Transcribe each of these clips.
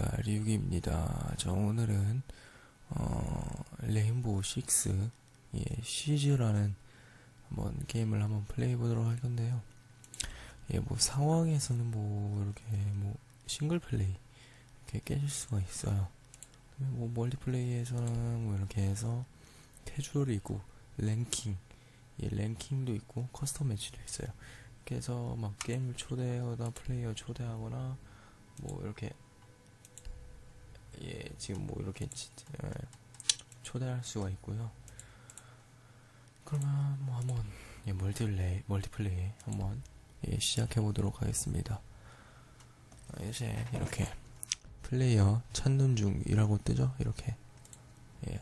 안녕하십니까 리욱입니다. 저 오늘은 어, 레인보우 6 예, 시즈라는 한번 게임을 한번 플레이해 보도록 할 건데요. 예, 뭐 상황에서는 뭐 이렇게 뭐 싱글 플레이 이렇게 깨질 수가 있어요. 뭐 멀티플레이에서는 뭐 이렇게 해서 캐주얼이 있고 랭킹, 예, 랭킹도 있고 커스텀 매치도 있어요. 그래서 막 게임을 초대하거나 플레이어 초대하거나 뭐 이렇게 예 지금 뭐 이렇게 예, 초대할 수가 있고요. 그러면 뭐 한번 예, 멀티플레이 멀티플레이 한번 예, 시작해 보도록 하겠습니다. 아, 이제 이렇게 플레이어 찾는 중이라고 뜨죠? 이렇게 예.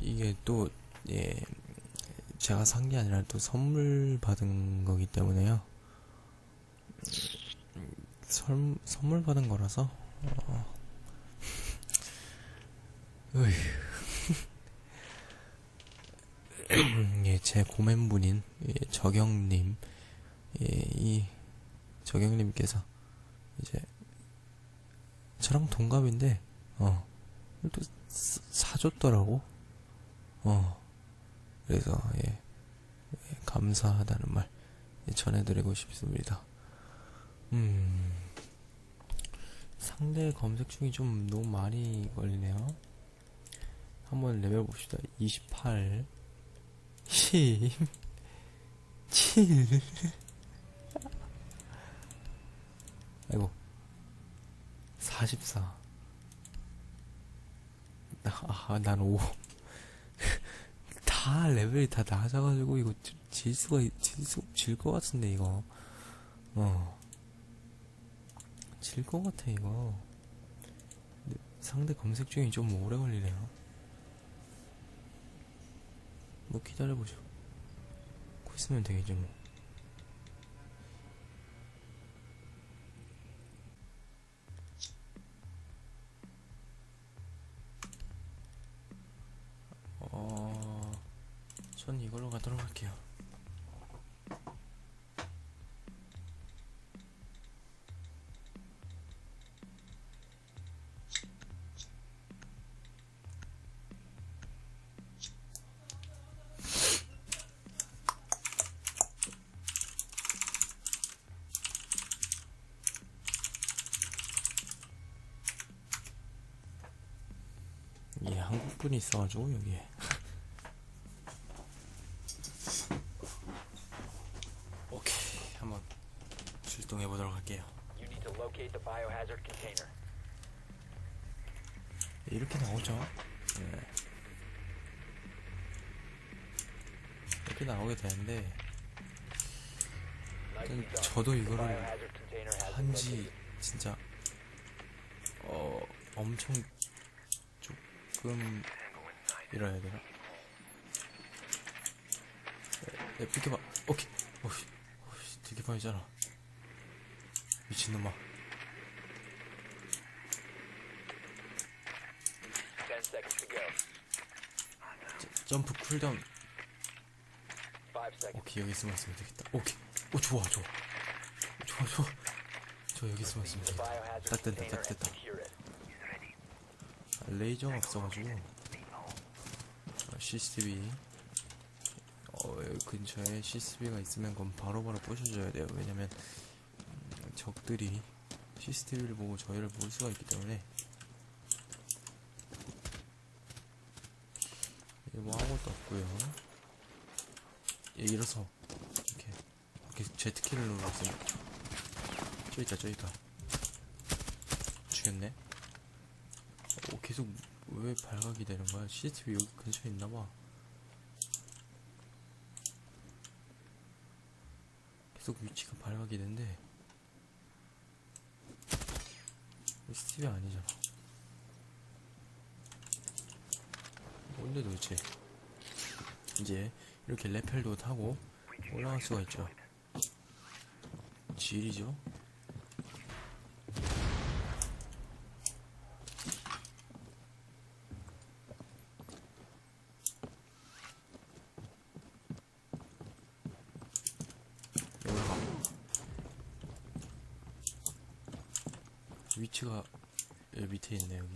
이게 또 예, 제가 산 게 아니라 또 선물 받은 거기 때문에요. 음, 설, 선물 받은 거라서, 어. 예, 제 고맨분인 예, 저경님, 예, 이 저경님께서 이제 저랑 동갑인데, 어, 또 사- 사줬더라고. 어, 그래서 예, 예, 감사하다는 말 예, 전해드리고 싶습니다. 음, 상대 검색 중이 좀 너무 많이 걸리네요. 한번 레벨 봅시다. 28, 10, 7. 아이고, 44. 아, 난 5. 다 레벨이 다 낮아가지고 이거 지- 질 수가 질것 같은데 이거 어 질 것 같아 이거. 상대 검색 중이 좀 오래 걸리네요. 뭐 기다려보죠. 고 있으면 되겠죠 뭐. 어... 전 이걸로 가도록 할게요. 예, 한국 분이 있어가지고 여기에. 오케이, 한번 출동해 보도록 할게요. You need to locate the biohazard container. 이렇게 나오죠? 예. 이렇게 나오게 되는데 일단 done. 저도 The 이거를 biohazard container has been 한지 located. 진짜 어 엄청 조금 이라 해야 되나? 야, 야 비켜봐. 오케이. 오씨, 오씨, 되게 빠이잖아. 미친놈아. 10 seconds to go. 저- 점프 쿨다운. 5 seconds. 오케이 여기 있으면 있으면 되겠다. 오케이. 오 좋아 좋아. 좋아 좋아. 저 여기 있으면 The 되겠다. 딱 됐다 container 딱 됐다. 아, 레이저가 없어가지고. 어, CCTV 어, 근처에 CCTV가 있으면 그건 바로바로 부셔줘야 돼요. 왜냐면 음, 적들이 CCTV를 보고 저희를 볼 수가 있기 때문에. 이게 뭐 아무것도 없고요. 예, 일어서. 이렇게. 이렇게 제트키를 눌렀어요. 저 있다 저 있다. 죽였네. 어, 계속 왜 발각이 되는 거야? CCTV 여기 근처에 있나 봐. 계속 위치가 발각이 되는데 CCTV 아니잖아. 뭔데 도대체? 이제 이렇게 레펠도 타고 올라갈 수가 있죠. 질이죠. 올라가. 위치가 여기 밑에 있네 여기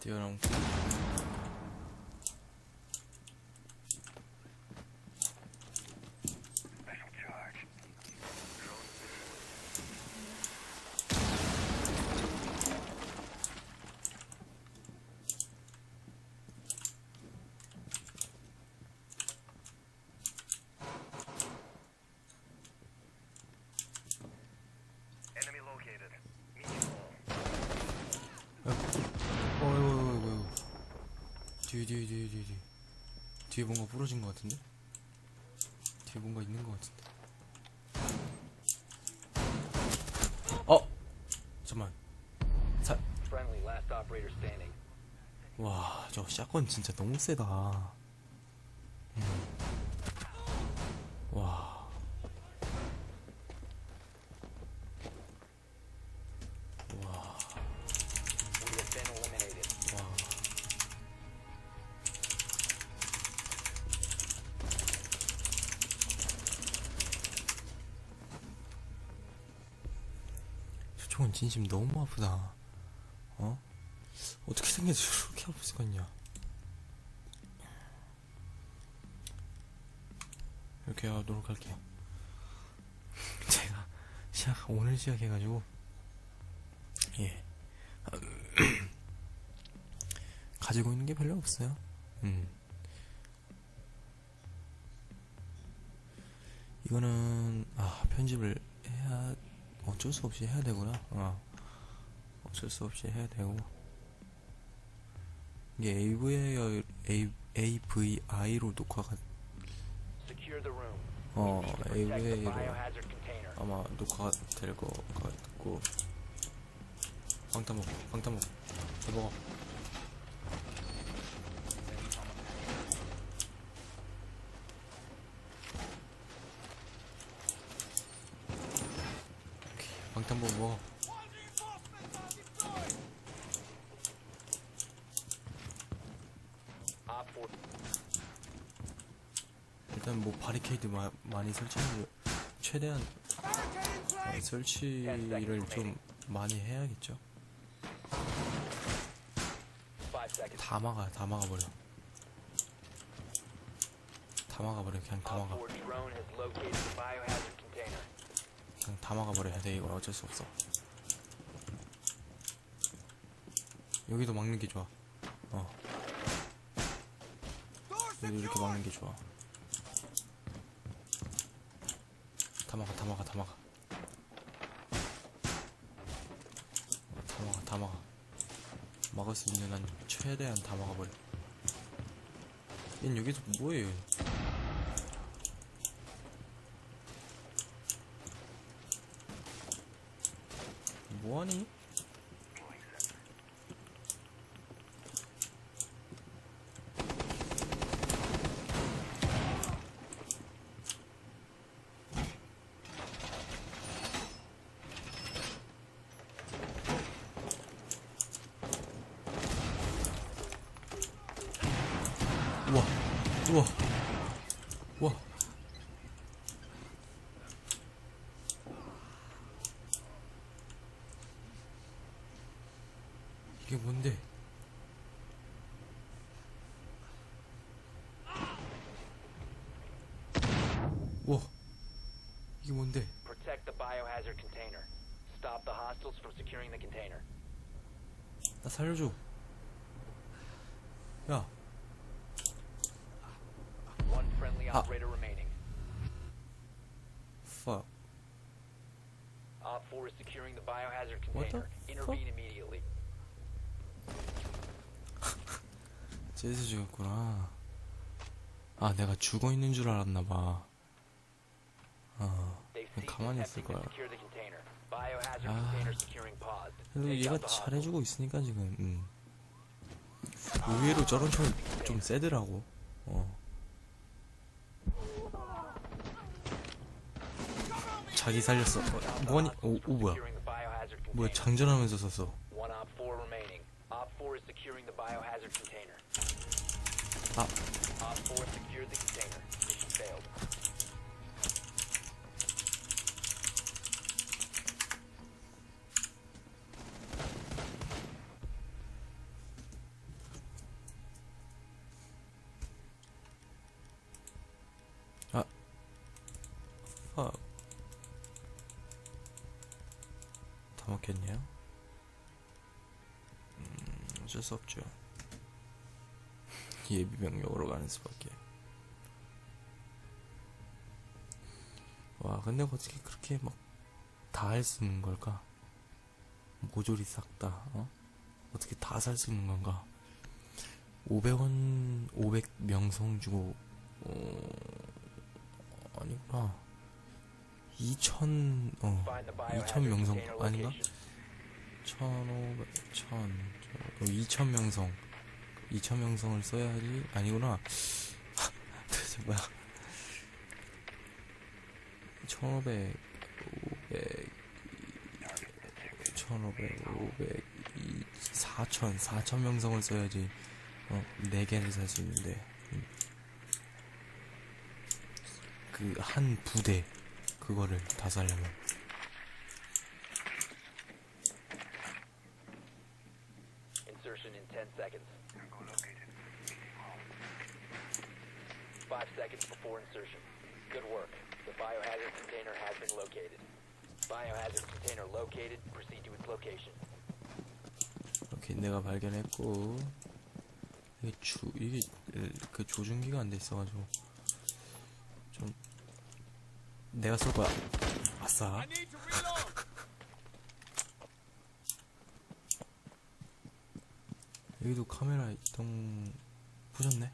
뛰어넘고 Enemy located. Medium 어이구 wall. 어이구 어이구 뒤에 뒤에 뒤에 뒤에 뒤에 뒤에 뭔가 부러진 것 같은데? 뒤에 뭔가 있는 것 같은데 어! 잠만 사... Friendly, last operator standing. 와, 저 샷건 진짜 너무 세다. 진심 너무 아프다. 어? 어떻게 생겨서 저렇게 아플 수가 있냐? 이렇게 하도록 할게요. 제가 시작 오늘 시작해가지고 예 가지고 있는 게 별로 없어요. 음 이거는 아 편집을 해야 어쩔 수 없이 해야 되구나. 어 어쩔 수 없이 해야 되고. 이게 AVI, A, AVI로 녹화가. 어 AVI로. 아마 녹화가 될 것 같고 방탄 먹어 방탄 먹어 더 먹어 오케이, 방탄 먹어 먹어 Op 4 일단 뭐 바리케이드 마, 많이 설치하고 최대한 어, 설치를 좀 많이 해야겠죠. 5 seconds. 다 막아 다 막아버려. 다 막아버려. 그냥 다 막아 4 drone has located the biohazard container. 그냥 다 막아버려야 돼. 이건 어쩔 수 없어. 여기도 막는 게 좋아. 어. 여기도 이렇게 막는 게 좋아. 다 막아 다 막아 다 막아 다 막아 다 막아 막을 수 있는 한 최대한 다 막아버려. 얜 여기서 뭐해 뭐하니? 뭔데? 우와, 이게 뭔데? Protect the biohazard container. Stop the hostiles from securing the container. 나 살려줘. 야, One friendly Ah. operator remaining. fuck. Op 4 is securing the biohazard What the container. Intervene immediately. 쟤에서 죽였구나. 아, 내가 죽어 있는 줄 알았나봐. 아, 가만히 있을 거야. Ah. paused. 그래도 얘가. 잘해주고 있으니까 지금, 음. 의외로 저런 총좀 세더라고. 어. 자기 살렸어. 어, 뭐니? 오, 오 뭐야? 뭐야? 장전하면서 썼어. Securing the biohazard container. 아, Op 4 secured the container. Mission failed. 어쩔 수 없죠. 예비 병력으로 가는 수밖에. 와, 근데 어떻게 그렇게 막 다 할 수 있는 걸까? 모조리 싹 다, 어? 어떻게 다 살 수 있는 건가? 500원, 500명성 주고, 어, 아니구나. 2천, 어, Find the 2천 biohazard 명성 container 아닌가? location. 1,500, 1,000, 2천 명성. 2천 명성을 써야지, 아니구나. 도대체 뭐야. 1,500, 500, 1,500, 500, 4천, 4천 명성을 써야지, 어, 4개를 살 수 있는데, 음. 그, 한 부대, 그거를 다 살려면. Insertion in 10 seconds. Tango located. Meeting hall. 5 seconds before insertion. Good work. The biohazard container has been located. Biohazard container located. Proceed to its location. 이렇게 내가 발견했고 이게 주 이게 에, 그 조준기가 안 돼 있어가지고 좀 내가 쏠 거야. 아싸. 여기도 카메라 이동 보셨네?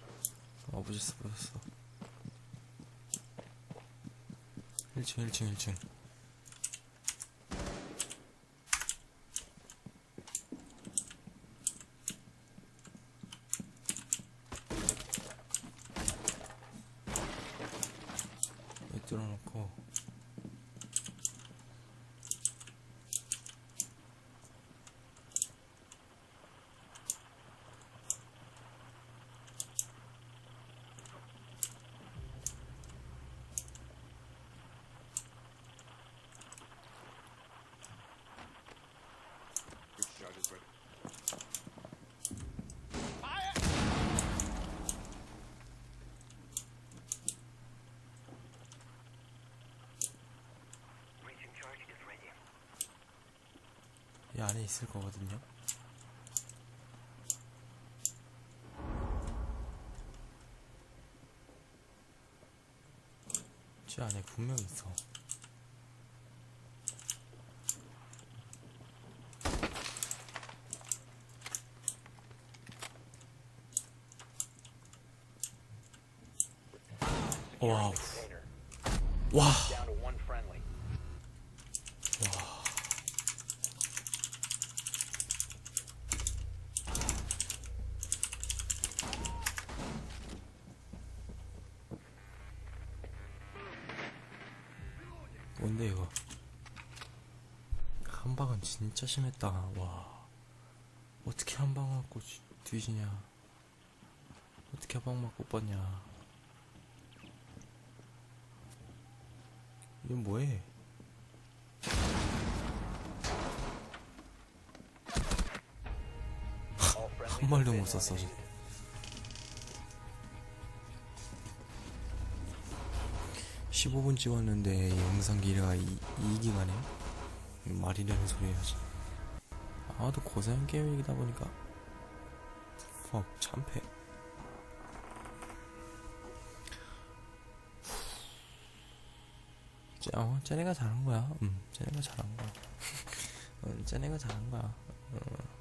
어 보셨어 보셨어. 1층 1층 1층. 여기 뚫어놓고 Breaching charge is ready. 이 안에 있을 거거든요. 저 안에 분명 있어. 와우. 와. 진짜 심했다. 와. 어떻게 한 방 맞고 뒤- 뒤지냐? 어떻게 한 방 맞고 뻗냐? 이건 뭐해? 한 말도 못 썼어. eliminated. 15분 찍었는데 영상 길이가 2, 2기가네? 말이 되는 소리 해야지. 아마도 고사양 게임이다 보니까. 퍽, 참패. 쟤, 어, 쟤네가 잘한 거야. 음, 쟤네가 잘한 거야. 음, 쟤네가 잘한 거야. 어.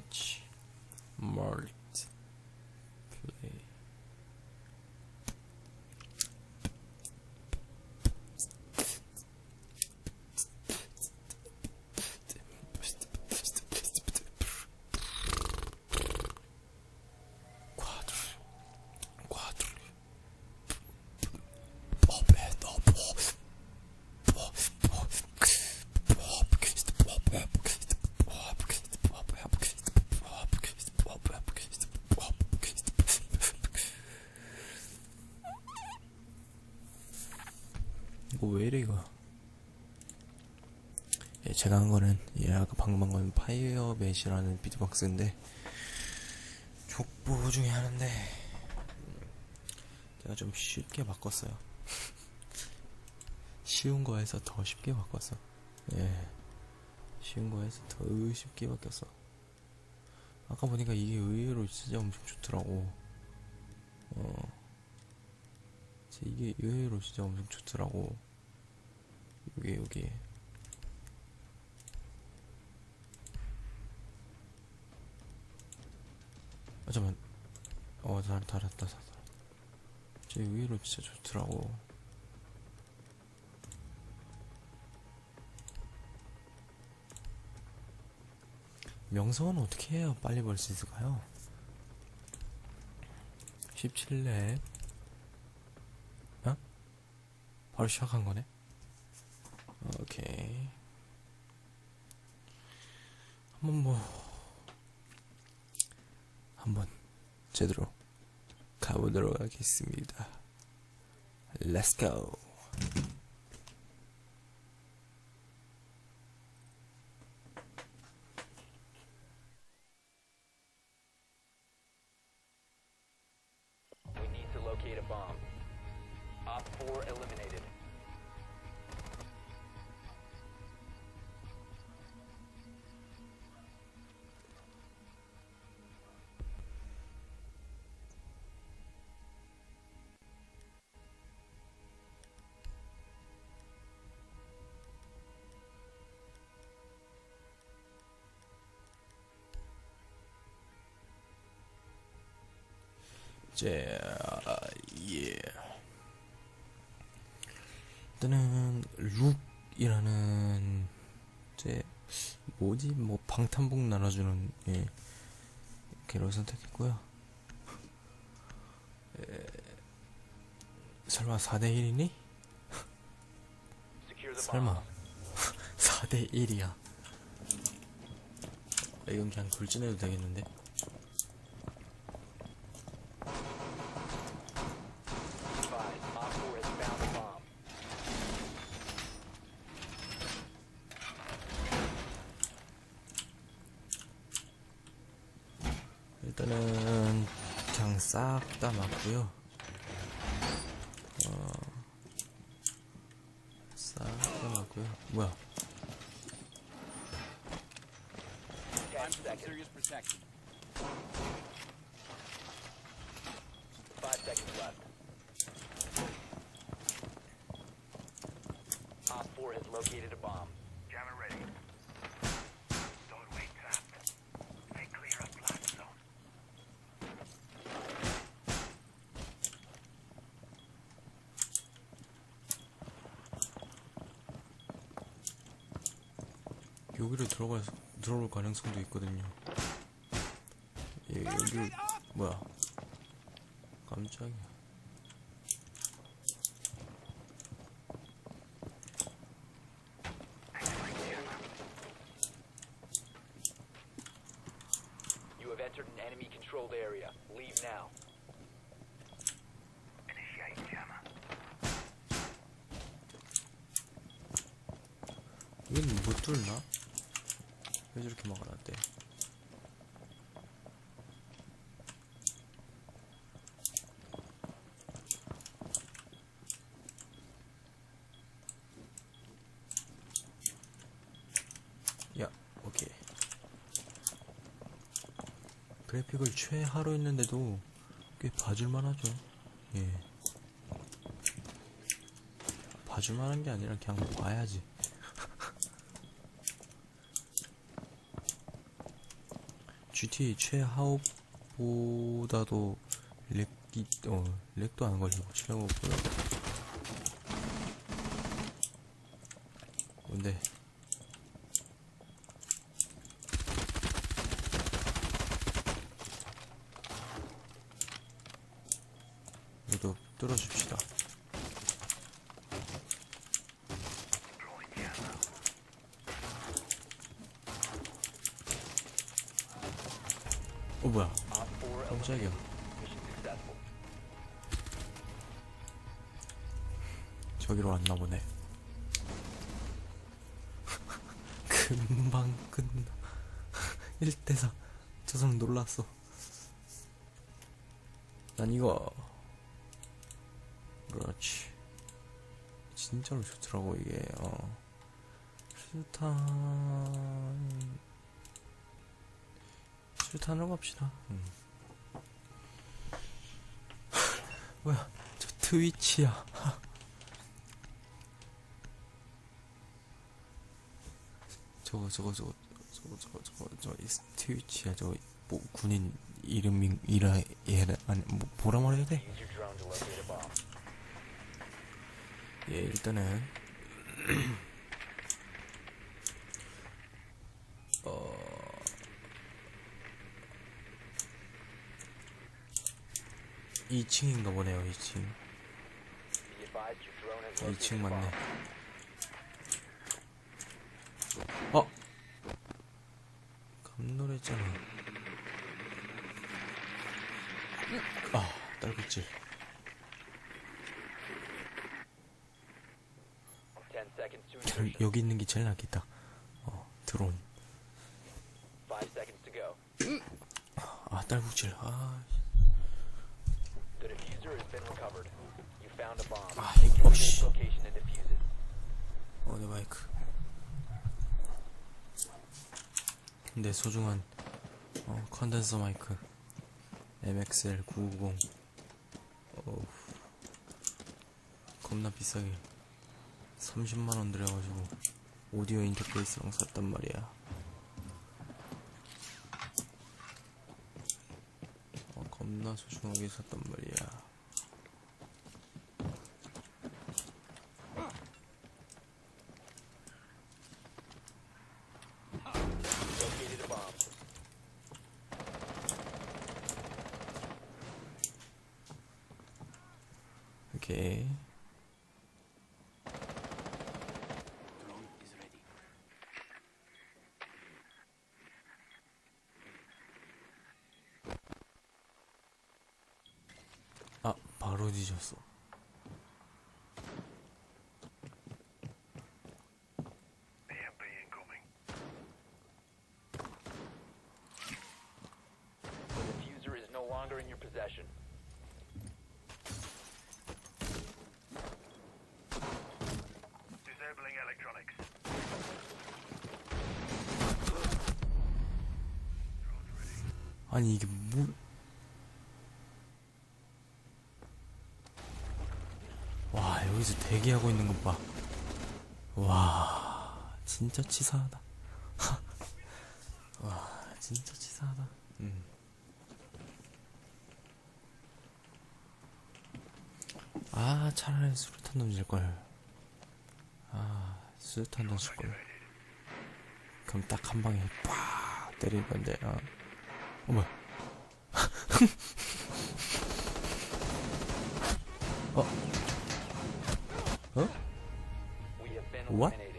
damage. 이래 이거. 예, 제가 한 거는 예, 아까 방금 한건 파이어맷이라는 비트박스인데 족보 중에 하는데 음, 제가 좀 쉽게 바꿨어요. 쉬운 거에서 더 쉽게 바꿨어. 예 쉬운 거에서 더 쉽게 바뀌었어. 아까 보니까 이게 의외로 진짜 엄청 좋더라고. 어. 이게 의외로 진짜 엄청 좋더라고 여기 여기 아 잠깐 어 달, 달았다 달았다 제 의외로 진짜 좋더라고 명성은 어떻게 해야 빨리 벌 수 있을까요? 17렙 어? 바로 시작한 거네? 오케이 한번 뭐 한번 제대로 가보도록 하겠습니다 Let's go We need to locate a bomb. Op 4 eliminated. 이제 아, 예. 일단은 룩이라는 이제 뭐지? 뭐 방탄복 나눠주는 예. 걔를 선택했고요. 에, 설마 4대1이니? Secure the 설마. bomb. 4대1이야. 이건 그냥 돌진해도 되겠는데 Advise, Op 4 has found a bomb. 일단은 그냥 싹 다 맞고요. 어, 싹 다 맞고요. 뭐야? 10 seconds. Serious protection. 5 seconds left. Op 4 has located a bomb. Jammer ready. Doorway trapped. Stay clear of blast zone. 여기로 들어갈 들어올 가능성도 있거든요. 예, 여기 뭐야? 깜짝이야. You have entered an enemy controlled area. Leave now. Initiate jammer. 여긴 못 뚫나? 왜 저렇게 막아놨대? 야, 오케이. 그래픽을 최하로 했는데도 꽤 봐줄만 하죠. 예. 봐줄만 한 게 아니라 그냥 봐야지. GTA 최하옵보다도 렉이 어 렉도 안 걸리고 최하옵보다 뭔데 난 이거 그렇지 진짜로 좋더라고 이게 어 슈탄 슈탄으로 갑시다 음. 뭐야 저 트위치야 저거 저거 저거 저거 저거 저거 저 트위치야 저 뭐, 군인 이름이 이라 얘라 아니 뭐 뭐라 말해야 돼? 예 일단은 어 2층인가 보네요 2층 Be advised your drone has located 2층 a 맞네. 어 감놀했잖아 아 딸꾹질 10 seconds to 참, insertion. 여기 있는 게 제일 낫겠다 어 드론 5 seconds to go. 아 딸꾹질 아. 아, defuse it. 어, 내 마이크. 내 소중한 어, 컨덴서 마이크 MXL 990. 어우, 겁나 비싸게 30만 원 들여가지고 오디오 인터페이스랑 샀단 말이야. 어, 겁나 소중하게 샀단 말이야. Located a bomb. 오케이. 아, 뒤졌어. 아니, 이게 뭐. 와, 여기서 대기하고 있는 것 봐. 와, 진짜 치사하다. 와, 진짜 치사하다. 음. 아, 차라리 수류탄 던질걸. 아, 수류탄 던질걸. 그럼 딱 한 방에 팍 때릴 건데, 어. 어머. 어? 어? What?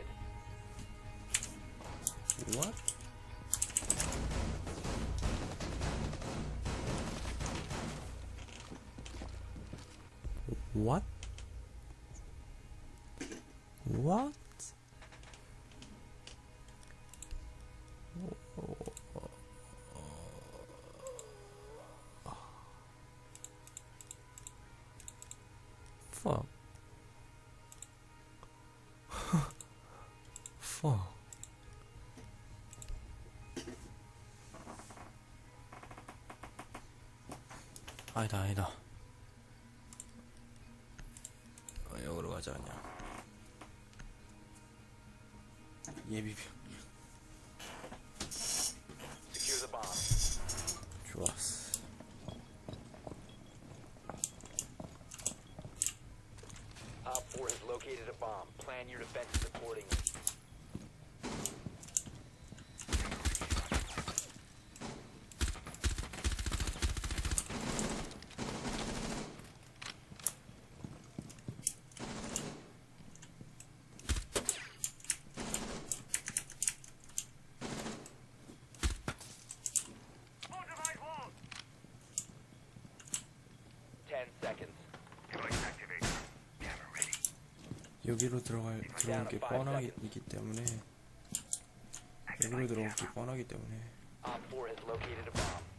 Fuck. Fuck. 아니다 아니다 어, 여기로 가자 그냥 예비병. 좋았어 Plan your defenses 여기로 들어갈 들어올 게 뻔하기 때문에 여기로 들어오기 뻔하기 때문에. Op 4 has located a bomb.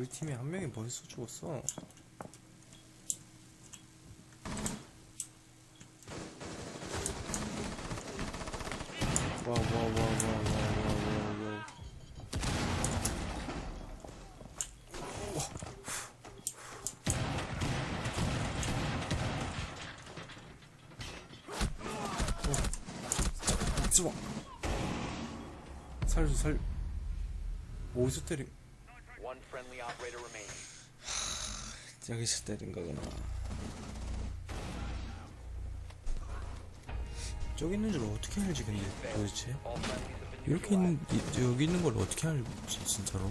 우리 팀에 한 명이 벌써 죽었어 와 와 와 와 와 와와 죽지 마 살려 살 어디서 때리 여기서 때린 거구나. 저기 있는 줄 어떻게 알지 근데 도대체? 이렇게 있는 이- 여기 있는 걸 어떻게 알지 진짜로?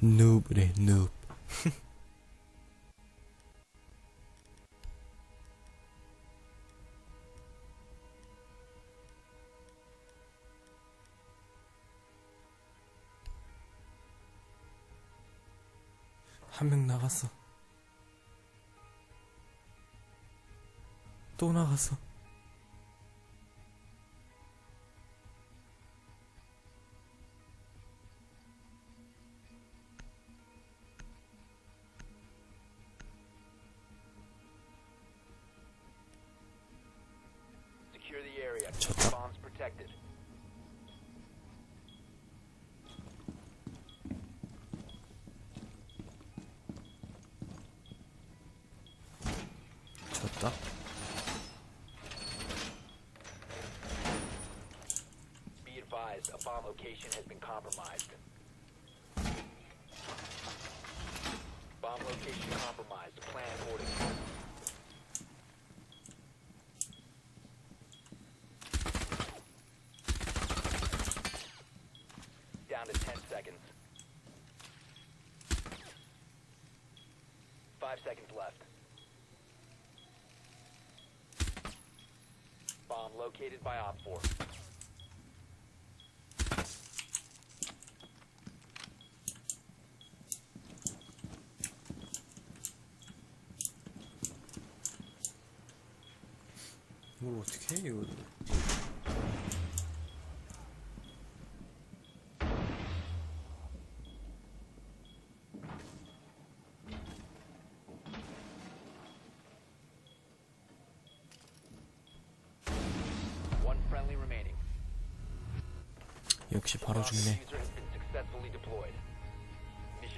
누브래 누브. 나갔어. 또 나갔어. Advised, a bomb location has been compromised. Bomb location compromised. Plan accordingly. Down to 10 seconds. Five seconds left. Bomb located by Op 4. 이걸 어떻게 해 remaining. 역시 바로 죽네.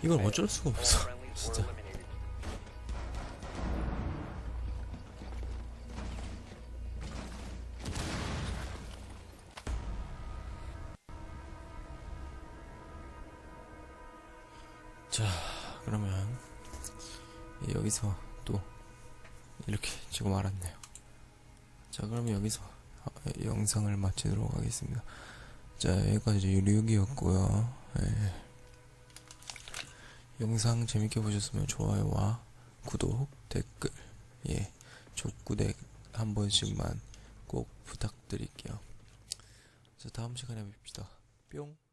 이건. 어쩔 수가 없어. 진짜. 지금 알았네요. 자, 그러면 여기서 어, 영상을 마치도록 하겠습니다. 자, 여기까지 유리욱이었고요. 예. 영상 재밌게 보셨으면 좋아요와 구독, 댓글, 예, 족구덱 한 번씩만 꼭 부탁드릴게요. 자, 다음 시간에 뵙시다. 뿅.